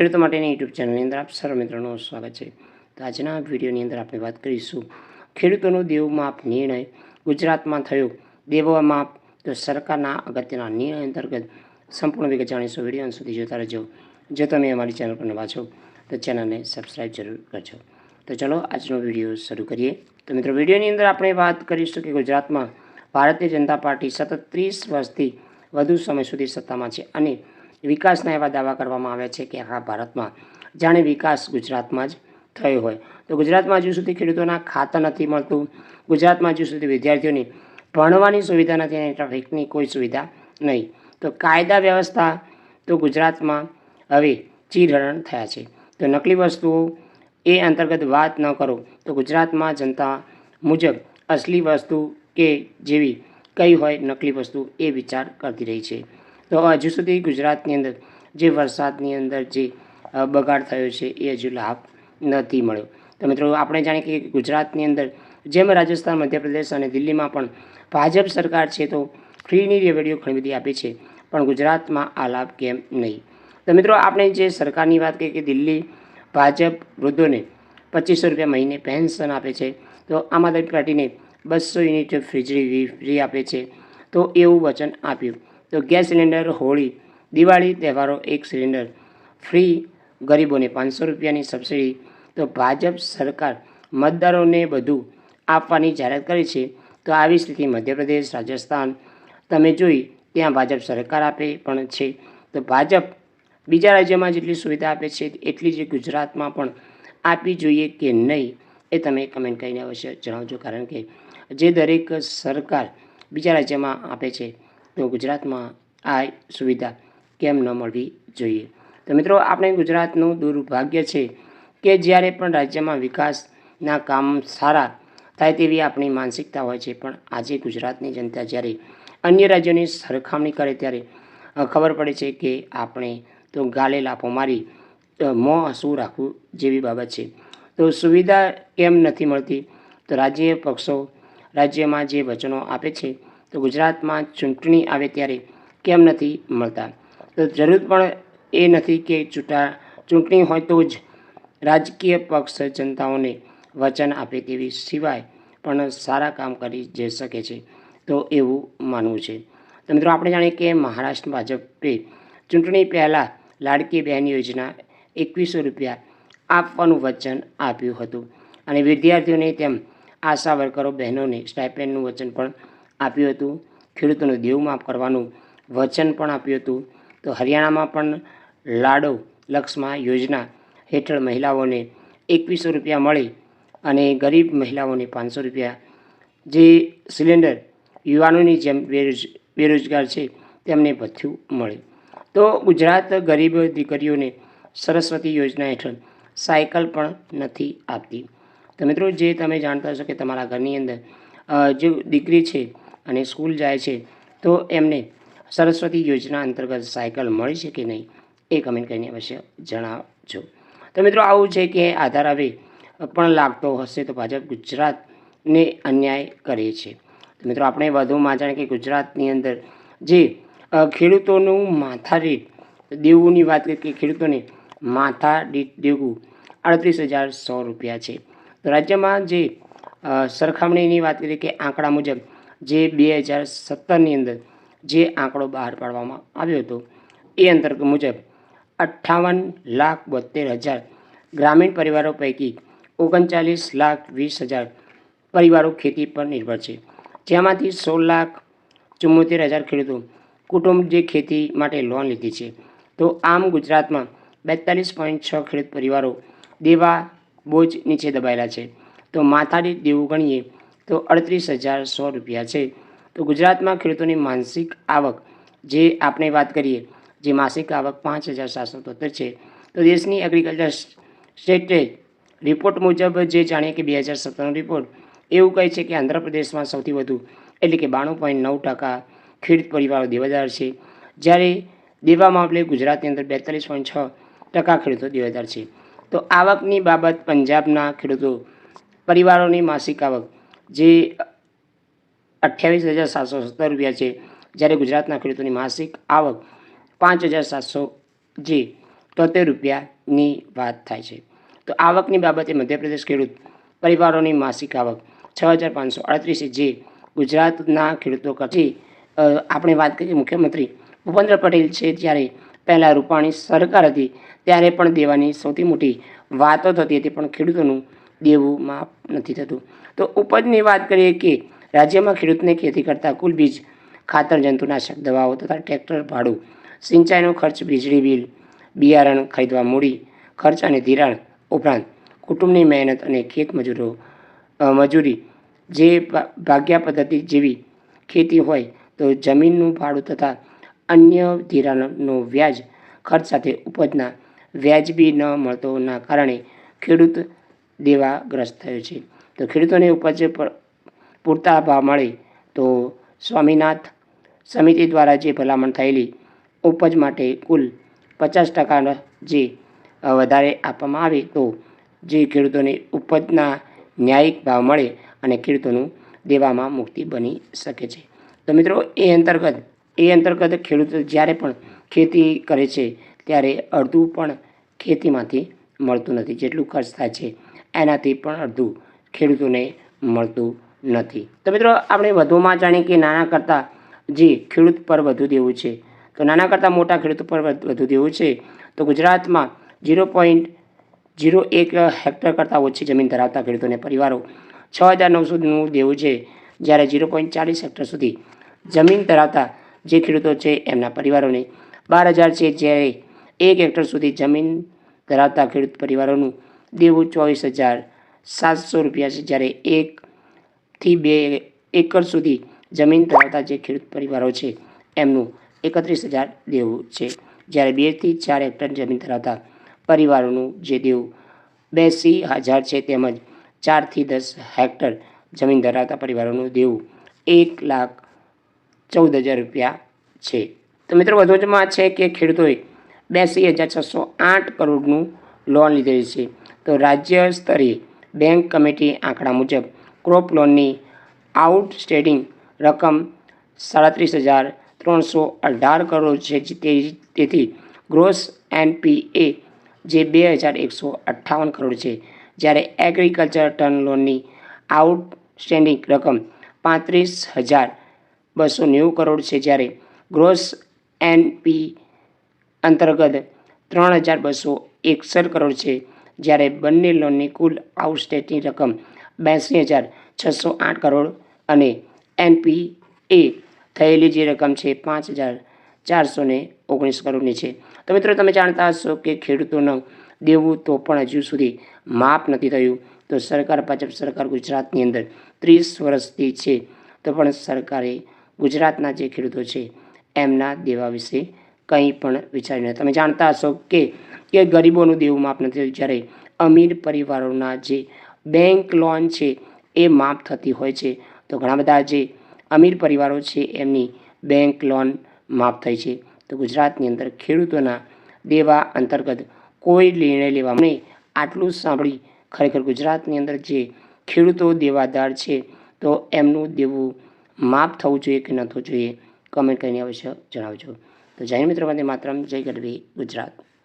ખેડૂતો માટેની યુટ્યુબ ચેનલની અંદર આપ સર્વ મિત્રોનું સ્વાગત છે. તો આજના વિડીયોની અંદર આપણે વાત કરીશું ખેડૂતોનો દેવ માપ નિર્ણય ગુજરાતમાં થયો. દેવો માપ તો સરકારના અગત્યના નિર્ણય અંતર્ગત સંપૂર્ણ વિગત જાણીશું. વીડિયો સુધી જોતા રહેજો. જો તમે અમારી ચેનલ પર નવા છો, તો ચેનલને સબસ્ક્રાઈબ જરૂર કરજો. તો ચલો આજનો વીડિયો શરૂ કરીએ. તો મિત્રો, વિડીયોની અંદર આપણે વાત કરીશું કે ગુજરાતમાં ભારતીય જનતા પાર્ટી સતત ત્રીસ વર્ષથી વધુ સમય સુધી સત્તામાં છે અને વિકાસના એવા દાવા કરવામાં આવ્યા છે કે આખા ભારતમાં જાણે વિકાસ ગુજરાતમાં જ થયો હોય. તો ગુજરાતમાં હજુ સુધી ખેડૂતોના ખાતા નથી મળતું. ગુજરાતમાં હજુ સુધી વિદ્યાર્થીઓની ભણવાની સુવિધા નથી અને ટ્રાફિકની કોઈ સુવિધા નહીં. તો કાયદા વ્યવસ્થા તો ગુજરાતમાં હવે ચીરહરણ થયા છે. તો નકલી વસ્તુઓ એ અંતર્ગત વાત ન કરો. તો ગુજરાતમાં જનતા મુજબ અસલી વસ્તુ કે જેવી કઈ હોય નકલી વસ્તુ એ વિચાર કરતી રહી છે. તો હજુ સુધી ગુજરાતની અંદર જે વરસાદની અંદર જે બગાડ થયો છે એ હજુ લાભ નથી મળ્યો. તો મિત્રો, આપણે જાણીએ કે ગુજરાતની અંદર જેમ રાજસ્થાન, મધ્યપ્રદેશ અને દિલ્હીમાં પણ ભાજપ સરકાર છે તો ફ્રીની રેવડીઓ ઘણી બધી આપી છે, પણ ગુજરાતમાં આ લાભ કેમ નહીં? તો મિત્રો, આપણે જે સરકારની વાત કરીએ કે દિલ્હી ભાજપ વૃદ્ધોને પચીસો રૂપિયા મહિને પેન્શન આપે છે, તો આમ આદમી પાર્ટીને બસો યુનિટ ફ્રીજરી ફ્રી આપે છે, તો એવું વચન આપ્યું. તો ગેસ સિલિન્ડર, હોળી, દિવાળી તહેવારો એક સિલિન્ડર. ફ્રી ગરીબોને પાંચસો રૂપિયાની સબસિડી. તો ભાજપ સરકાર મતદારોને બધું આપવાની જાહેરાત કરી છે. તો આવી સ્થિતિ મધ્યપ્રદેશ, રાજસ્થાન, તમે જોઈ ત્યાં ભાજપ સરકાર આપે પણ છે. તો ભાજપ બીજા રાજ્યોમાં જેટલી સુવિધા આપે છે, એટલી જ ગુજરાતમાં પણ આપવી જોઈએ કે નહીં એ તમે કમેન્ટ કરીને અવશ્ય જણાવજો. કારણ કે જે દરેક સરકાર બીજા રાજ્યમાં આપે છે તો ગુજરાતમાં આ સુવિધા કેમ ન મળવી જોઈએ? તો મિત્રો, આપણે ગુજરાતનું દુર્ભાગ્ય છે કે જ્યારે પણ રાજ્યમાં વિકાસના કામ સારા થાય તેવી આપણી માનસિકતા હોય છે, પણ આજે ગુજરાતની જનતા જ્યારે અન્ય રાજ્યોની સરખામણી કરે ત્યારે ખબર પડે છે કે આપણે તો ગાલે લાફો મારી મોં હસવું રાખવું જેવી બાબત છે. તો સુવિધા કેમ નથી મળતી? તો રાજ્ય પક્ષો રાજ્યમાં જે વચનો આપે છે તો ગુજરાતમાં ચૂંટણી આવે ત્યારે કેમ નથી મળતા? તો જરૂર પણ એ નથી કે ચૂંટા, ચૂંટણી હોય તો જ રાજકીય પક્ષ જનતાઓને વચન આપે તેવી સિવાય પણ સારા કામ કરી જઈ શકે છે. તો એવું માનવું છે. તો મિત્રો, આપણે જાણીએ કે મહારાષ્ટ્ર ભાજપે ચૂંટણી પહેલાં લાડકી બહેન યોજના એકવીસો રૂપિયા આપવાનું વચન આપ્યું હતું. અને વિદ્યાર્થીઓને તેમ આશા વર્કરો બહેનોને સ્ટાઇપેન્ડનું વચન પણ આપ્યું હતું. ખેડૂતોનું દેવમાફ માફ કરવાનું વચન પણ આપ્યું હતું. તો હરિયાણામાં પણ લાડો લક્ષ્મા યોજના હેઠળ મહિલાઓને એકવીસો રૂપિયા મળી અને ગરીબ મહિલાઓને પાંચસો રૂપિયા. જે સિલિન્ડર યુવાનોની જેમ બેરોજ, બેરોજગાર છે, તેમને ભથ્થું મળે. તો ગુજરાત ગરીબ દીકરીઓને સરસ્વતી યોજના હેઠળ સાયકલ પણ નથી આપતી. તો મિત્રો, જે તમે જાણતા હશો કે તમારા ઘરની અંદર જે દીકરી છે અને સ્કૂલ જાય છે, તો એમને સરસ્વતી યોજના અંતર્ગત સાયકલ મળી છે કે નહીં એ કમેન્ટ કરીને અવશ્ય જણાવજો. તો મિત્રો, આવું છે કે આધાર હવે પણ લાગતો હશે તો ભાજપ ગુજરાતને અન્યાય કરે છે. તો મિત્રો, આપણે વધુમાં જાણે કે ગુજરાતની અંદર જે ખેડૂતોનું માથાદીઠ દેવુંની વાત કરીએ કે ખેડૂતોને માથા દીઠ દેવું અડત્રીસ હજાર સો રૂપિયા છે. તો રાજ્યમાં જે સરખામણીની વાત કરીએ કે આંકડા મુજબ જે બે હજાર સત્તરની અંદર જે આંકડો બહાર પાડવામાં આવ્યો હતો, એ અંતર્ગત મુજબ અઠ્ઠાવન લાખ બોતેર હજાર ગ્રામીણ પરિવારો પૈકી ઓગણચાલીસ લાખ વીસ હજાર પરિવારો ખેતી પર નિર્ભર છે. જેમાંથી સોળ લાખ ચુમ્મોતેર હજાર ખેડૂતો કુટુંબ જે ખેતી માટે લોન લીધી છે. તો આમ ગુજરાતમાં બેતાલીસ પોઈન્ટ છ ખેડૂત પરિવારો દેવા બોજ નીચે દબાયેલા છે. તો માથાડી દેવું ગણીએ તો અડત્રીસ હજાર સો રૂપિયા છે. તો ગુજરાતમાં ખેડૂતોની માનસિક આવક, જે આપણે વાત કરીએ, જે માસિક આવક પાંચ હજાર સાતસો તોતેર છે. તો દેશની એગ્રીકલ્ચર સ્ટેટે રિપોર્ટ મુજબ જે જાણીએ કે બે હજાર સત્તરનો રિપોર્ટ એવું કહે છે કે આંધ્રપ્રદેશમાં સૌથી વધુ, એટલે કે બાણું પોઈન્ટ નવ ટકા ખેડૂત પરિવારો દેવાદાર છે. જ્યારે દેવા મામલે ગુજરાતની અંદર બેતાલીસ પોઈન્ટ છ ટકા ખેડૂતો દેવાદાર છે. તો આવકની બાબત પંજાબના ખેડૂતો પરિવારોની માસિક આવક જે અઠ્યાવીસ હજાર સાતસો સત્તર રૂપિયા છે, જ્યારે ગુજરાતના ખેડૂતોની માસિક આવક પાંચ હજાર સાતસો જે તોતેર રૂપિયાની વાત થાય છે. તો આવકની બાબતે મધ્યપ્રદેશ ખેડૂત પરિવારોની માસિક આવક છ હજાર પાંચસો અડત્રીસ જે ગુજરાતના ખેડૂતો કરતી આપણે વાત કરીએ મુખ્યમંત્રી ભૂપેન્દ્ર પટેલ છે, જ્યારે પહેલાં રૂપાણી સરકાર હતી, ત્યારે પણ દેવાની સૌથી મોટી વાતો થતી હતી, પણ ખેડૂતોનું દેવું માફ નથી થતું. તો ઉપજની વાત કરીએ કે રાજ્યમાં ખેડૂતને ખેતી કરતા કુલ બીજ ખાતર, જંતુનાશક, દવાઓ તથા ટ્રેક્ટર, ભાડું, સિંચાઈનો ખર્ચ, વીજળી બિલ, બિયારણ ખરીદવા મૂડી, ખર્ચ અને ધિરાણ ઉપરાંત કુટુંબની મહેનત અને ખેત મજૂરો મજૂરી જે ભાગ્યા પદ્ધતિ જેવી ખેતી હોય તો જમીનનું ભાડું તથા અન્ય ધિરાણનો વ્યાજ ખર્ચ સાથે ઉપજના વ્યાજબી ન મળતોના કારણે ખેડૂત દેવાગ્રસ્ત થયો છે. તો ખેડૂતોને ઉપજ પર પૂરતા ભાવ મળે તો સ્વામીનાથ સમિતિ દ્વારા જે ભલામણ થયેલી ઉપજ માટે કુલ પચાસ ટકા જે વધારે આપવામાં આવે તો જે ખેડૂતોને ઉપજના ન્યાયિક ભાવ મળે અને ખેડૂતોનું દેવામાં મુક્તિ બની શકે છે. તો મિત્રો, એ અંતર્ગત એ અંતર્ગત ખેડૂતો જ્યારે પણ ખેતી કરે છે, ત્યારે અડધું પણ ખેતીમાંથી મળતું નથી. જેટલું ખર્ચ થાય છે. એનાથી પણ અડધું ખેડૂતોને મળતું નથી. તો મિત્રો, આપણે વધુમાં જાણીએ કે નાના કરતાં જે ખેડૂત પર વધુ દેવું છે. તો નાના કરતાં મોટા ખેડૂત પર વધુ દેવું છે. તો ગુજરાતમાં ઝીરો પોઈન્ટ ઝીરો એક હેક્ટર કરતાં ઓછી જમીન ધરાવતા ખેડૂતોને પરિવારો છ હજાર નવસોનું દેવું છે. જ્યારે ઝીરો પોઈન્ટ ચાલીસ હેક્ટર સુધી જમીન ધરાવતા જે ખેડૂતો છે, એમના પરિવારોને બાર હજાર છે. જ્યારે એક હેક્ટર સુધી જમીન ધરાવતા ખેડૂત પરિવારોનું દેવું ચોવીસ હજાર સાતસો રૂપિયા છે. જ્યારે એકથી બે એકર સુધી જમીન ધરાવતા જે ખેડૂત પરિવારો છે, એમનું એકત્રીસ હજાર દેવું છે. જ્યારે બેથી ચાર હેક્ટર જમીન ધરાવતા પરિવારોનું જે દેવું બેસી હજાર છે, તેમજ ચારથી દસ હેક્ટર જમીન ધરાવતા પરિવારોનું દેવું એક લાખ ચૌદ હજાર રૂપિયા છે. તો મિત્રો, વધુમાં છે કે ખેડૂતોએ બેસી હજાર છસો આઠ કરોડનું લોન લીધેલી છે. તો રાજ્ય સ્તરે બેંક કમિટી આંકડા મુજબ ક્રોપ લોનની આઉટસ્ટેન્ડિંગ રકમ સાડત્રીસ હજાર ત્રણસો અઢાર કરોડ છે તેથી ગ્રોસ એનપીએ જે બે હજાર એકસો અઠ્ઠાવન કરોડ છે. જ્યારે એગ્રીકલ્ચર ટર્ન લોનની આઉટસ્ટેન્ડિંગ રકમ પાંત્રીસ હજાર બસો નેવું કરોડ છે, જ્યારે ગ્રોસ એનપી અંતર્ગત ત્રણ હજાર બસો એકસઠ કરોડ છે. જ્યારે બંને લોનની કુલ આઉટસ્ટેન્ડિંગ રકમ બ્યાસી હજાર છસો આઠ કરોડ અને એનપી એ થયેલી જે રકમ છે પાંચ હજાર ચારસો ઓગણીસ કરોડની છે. તો મિત્રો, તમે જાણતા હશો કે ખેડૂતોનું દેવું તો પણ હજુ સુધી માફ નથી થયું. તો સરકાર, ભાજપ સરકાર ગુજરાતની અંદર ત્રીસ વર્ષથી છે. તો પણ સરકારે ગુજરાતના જે ખેડૂતો છે, એમના દેવા વિશે કંઈ પણ વિચાર્યું નથી. તમે જાણતા હશો કે કે ગરીબોનું દેવું માફ નથી થયું. જ્યારે અમીર પરિવારોના જે બેંક લોન છે એ માફ થતી હોય છે. તો ઘણા બધા જે અમીર પરિવારો છે એમની બેંક લોન માફ થઈ છે. તો ગુજરાતની અંદર ખેડૂતોના દેવા અંતર્ગત કોઈ નિર્ણય લેવા નહીં. આટલું સાંભળી ખરેખર ગુજરાતની અંદર જે ખેડૂતો દેવાદાર છે, તો એમનું દેવું માફ થવું જોઈએ કે ન થવું જોઈએ? કમેન્ટ કરીને અવશ્ય જણાવજો. તો જય મિત્રો, વંદે માતરમ. જય ગઢવી, ગુજરાત.